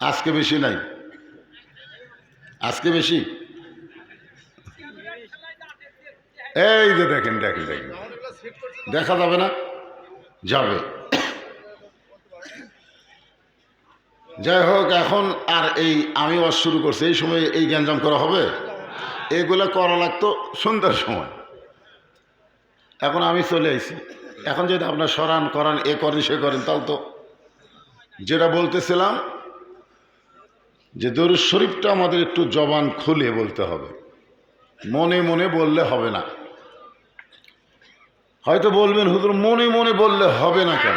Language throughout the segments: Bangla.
আজকে বেশি নাই। আজকে বেশি? এই যে দেখেন দেখেন দেখেন। দেখা যাবে না? যাবে। যাই হোক, এখন আর এই আমি ওয়াজ শুরু করছি। এই সময় এই গ্যাঞ্জাম করা হবে? এগুলো করা লাগতো সন্ধ্যার সময়। এখন আমি চলে আইছি। এখন যদি আপনার সরান করান, এ করেন, সে করেন, তাহলে তো যেটা বলতেছিলাম যে দরুদ শরীফটা আমাদের একটু জবান খুলে বলতে হবে। মনে মনে বললে হবে না। হয়তো বলবেন, হুজুর, মনে মনে বললে হবে না কেন?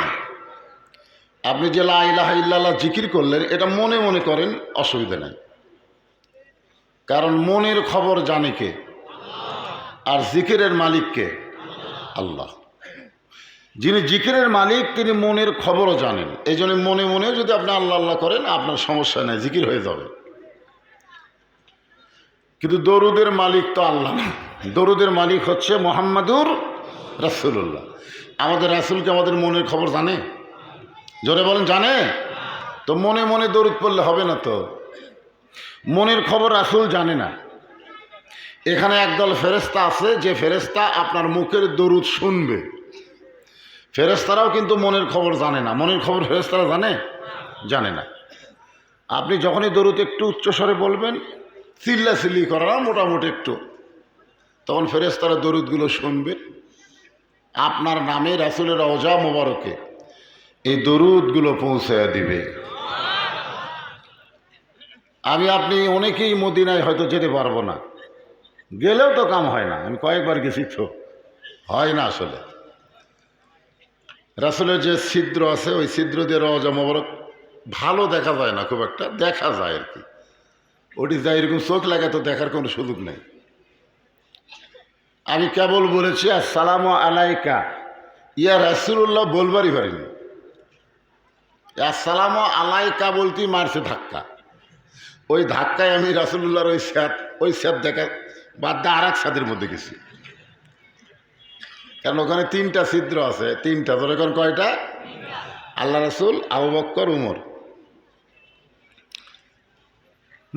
আপনি যে লা ইলাহা ইল্লাল্লাহ জিকির করলেন, এটা মনে মনে করেন, অসুবিধা নেই। কারণ মনের খবর জানে কে? আর জিকিরের মালিককে আল্লাহ। যিনি জিকিরের মালিক, তিনি মনের খবরও জানেন। এই জন্য মনে মনে যদি আপনি আল্লাহ আল্লাহ করেন, আপনার সমস্যা নেই, জিকির হয়ে যাবে। কিন্তু দরুদের মালিক তো আল্লাহ না। দরুদের মালিক হচ্ছে মোহাম্মদুর রাসুল্লাহ আমাদের রাসুলকে আমাদের মনের খবর জানে? জোরে বলেন, জানে? তো মনে মনে দরুদ পড়লে হবে না তো? মনের খবর রাসুল জানে না। এখানে একদল ফেরেস্তা আছে, যে ফেরেস্তা আপনার মুখের দরুদ শুনবে। ফেরেস্তারাও কিন্তু মনের খবর জানে না। মনের খবর ফেরেস্তারা জানে? জানে না। আপনি যখনই দরুদ একটু উচ্চস্বরে বলবেন চিল্লা চিল্লি করা মোটামুটি একটু। তখন ফেরেস্তারা দরুদগুলো শুনবে। আপনার নামে রাসুলের অজা মোবারকে এই দরুদগুলো পৌঁছে দিবে। আমি আপনি অনেকেই মদিনায় হয়তো যেতে পারব না। গেলেও তো কাম হয় না। আমি কয়েকবার গেছি তো। হয় না আসলে। রাসুলের যে ছিদ্র আছে, ওই ছিদ্র দিয়ে রওজা মোবারক ভালো দেখা যায় না, খুব একটা দেখা যায় আর কি। ওটি যা এরকম চোখ লাগে তো দেখার কোনো সুযোগ নেই। আমি কেবল বলেছি, আসসালাম আলাইকা। ইয়া রাসুল্লাহ বলবারই পারিনি। আসসালাম আলাইকা বলতেই মারছে ধাক্কা। ওই ধাক্কায় আমি রাসুল্লাহর ওই স্যাদ ওই স্যাদ দেখা, বাদ দিয়ে আর এক মধ্যে গেছি। কারণ ওখানে তিনটা ছিদ্র আছে, তিনটা। তোর এখন কয়টা? আল্লাহ রাসুল, আবু বক্কর, উমর।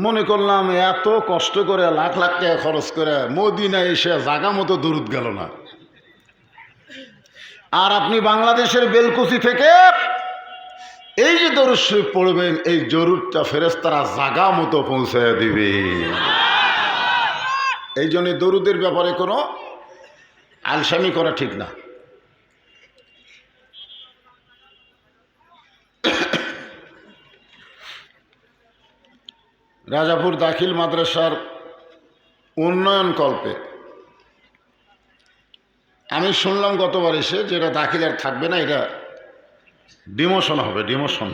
মনে করলাম এত কষ্ট করে লাখ লাখ টাকা খরচ করে মদিনা এসে জাগা মতো দূরত গেল না। আর আপনি বাংলাদেশের বেলকুচি থেকে এই যে দরুদ পড়বেন, এই জরুরটা ফেরেস্তারা জাগা মতো পৌঁছে দিবে। এই জন্য দরুদের ব্যাপারে কোনো আলসামি করা ঠিক না। রাজাপুর দাখিল মাদ্রাসার উন্নয়ন কল্পে। আমি শুনলাম গতবার এসে যেটা দাখিল আর থাকবে না, এটা ডিমোশন হবে, ডিমোশন।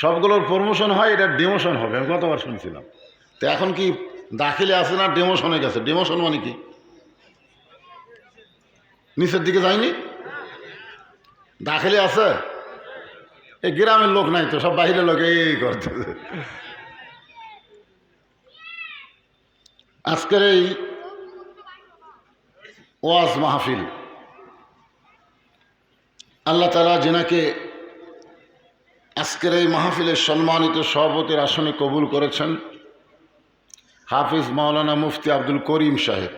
সবগুলোর প্রমোশন হয়, এটা ডিমোশন হবে, আমি গতবার শুনছিলাম। তো এখন কি দাখিলে আছে না ডিমোশনে গেছে? ডিমোশন মানে কি? নিচের দিকে যায়নি? দাখিলে আছে? এই গ্রামের লোক নাই তো, সব বাহিরের লোক, এই করতেছে। আজকের এই ওয়াজ মাহফিল, আল্লাহ তালা যেনাকে আজকের এই মাহফিলের সম্মানিত সভাপতির আসনে কবুল করেছেন, হাফিজ মাওলানা মুফতি আব্দুল করিম সাহেব।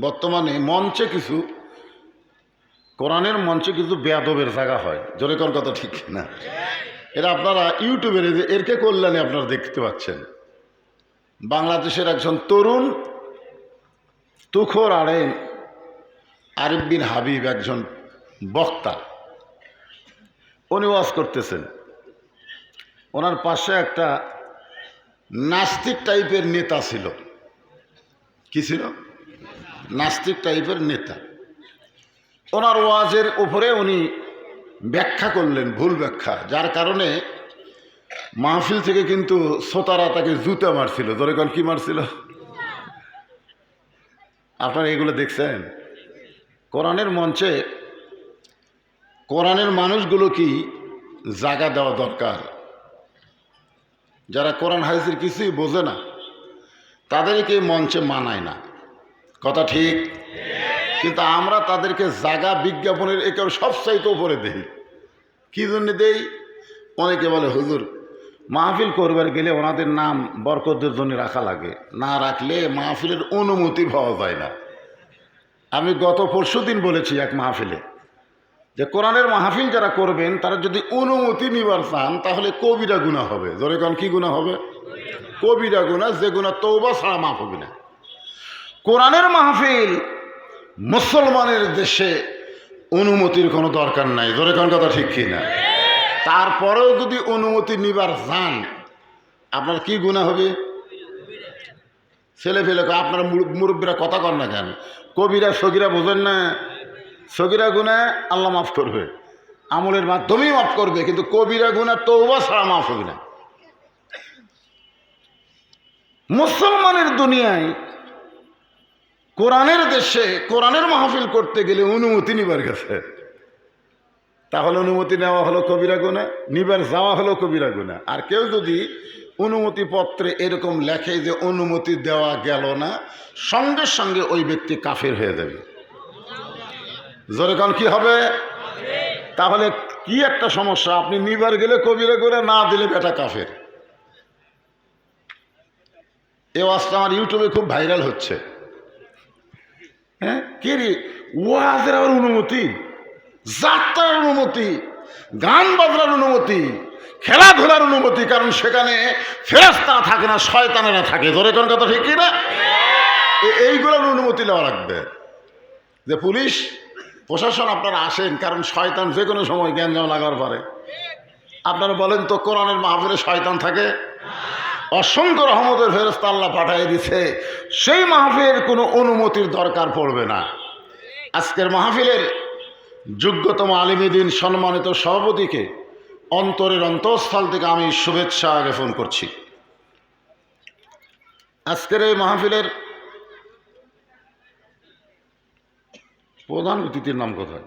বর্তমানে মঞ্চে কিছু, কোরআনের মঞ্চে কিছু বেয়াদবের জায়গা হয়। জোরে কোন কথা ঠিক না? এটা আপনারা ইউটিউবের এরকে কল্যাণে আপনারা দেখতে পাচ্ছেন। বাংলাদেশের একজন তরুণ, তুখর আড়েন আরিফ বিন হাবিব একজন বক্তা। উনি ওয়াজ করতেছেন। ওনার পাশে একটা নাস্তিক টাইপের নেতা ছিল। কি ছিল? নাস্তিক টাইপের নেতা। ওনার ওয়াজের উপরে উনি ব্যাখ্যা করলেন, ভুল ব্যাখ্যা। যার কারণে মাহফিল থেকে কিন্তু শ্রোতারা তাকে জুতা মারছিল। ধরে কোন, কি মারছিল? আপনারা এগুলো দেখছেন? কোরআনের মঞ্চে, কোরআনের মানুষগুলো কি জায়গা দেওয়া দরকার? যারা কোরআন হাদিসের কিছুই বোঝে না, তাদেরকে মঞ্চে মানায় না। কথা ঠিক? কিন্তু আমরা তাদেরকে জাগা বিজ্ঞাপনের একে সবচাইতে উপরে দেই। কী জন্য দেই? অনেকে বলে, হুজুর, মাহফিল করবার গেলে ওনাদের নাম বরকতের জন্য রাখা লাগে। না রাখলে মাহফিলের অনুমতি পাওয়া যায় না। আমি গত পরশু দিন বলেছি এক মাহফিলে যে, কোরআনের মাহফিল যারা করবেন, তারা যদি অনুমতি নিবার চান, তাহলে কবিরা গুণা হবে। ধরে কন, কি গুণা হবে? কবিরা গুণা যে গুণা তৌবা ছাড়া মাফ হবে না। কোরআনের মাহফিল মুসলমানের দেশে অনুমতির কোনো দরকার নাই। ধরে কোন কথা ঠিক কি না তারপরেও যদি অনুমতি নিবার যান আপনার কি গুণা হবে? ছেলে ফেলে আপনার মুরব্বীরা কথা কর না কেন? কবিরা, সগিরা বোঝেন না। সগিরা গুণা আল্লাহ মাফ করবে। আমলের মাধ্যমেই মাফ করবে, কিন্তু কবিরা গুণা তৌবা ছাড়া মাফ হবে না। মুসলমানের দুনিয়ায় কোরআনের দেশে কোরআনের মাহফিল করতে গেলে অনুমতি নিবার গেছে তাহলে অনুমতি নেওয়া হলো কবিরা গুণা নিবার যাওয়া হলো কবিরা গুণা আর কেউ যদি অনুমতি পত্রে এরকম লেখে যে অনুমতি দেওয়া গেল না, সঙ্গে সঙ্গে ওই ব্যক্তি কাফের হয়ে যাবে। জোরে কি হবে? তাহলে কি একটা সমস্যা? আপনি নিবার গেলে কবিরা করে না দিলে বেটা কাফের। এ ওয়াজটা আমার ইউটিউবে খুব ভাইরাল হচ্ছে। হ্যাঁ? কে রে? ওয়াজের আবার অনুমতি, যাত্রার অনুমতি, গান বাজনার অনুমতি, খেলাধুলার অনুমতি, কারণ সেখানে ফেরাস্তারা থাকে না, শয়তানেরা থাকে। ধরে কোন কথা ঠিক না এইগুলোর অনুমতি নেওয়া লাগবে। যে পুলিশ, প্রশাসন আপনারা আসেন, কারণ শয়তান যে কোনো সময় জ্ঞানজাম লাগার পারে। আপনারা বলেন তো কোরআনের মাহফিলে শয়তান থাকে? অসংখ্য রহমতের ফেরস্তা আল্লাহ পাঠিয়ে দিছে সেই মাহফিলের কোনো অনুমতির দরকার পড়বে না। আজকের মাহফিলের যোগ্যতম আলিমীদিন সম্মানিত সভাপতিকে অন্তরের অন্তঃস্থল থেকে আমি শুভেচ্ছা জ্ঞাপন করছি। আজকের এই মাহফিলের প্রধান অতিথির নাম কোথায়?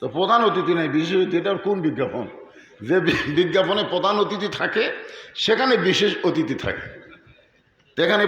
তো প্রধান অতিথি নেই, বিশেষ অতিথি এটার কোন বিজ্ঞাপন? যে বিজ্ঞাপনে প্রধান অতিথি থাকে সেখানে বিশেষ অতিথি থাকে। এখানে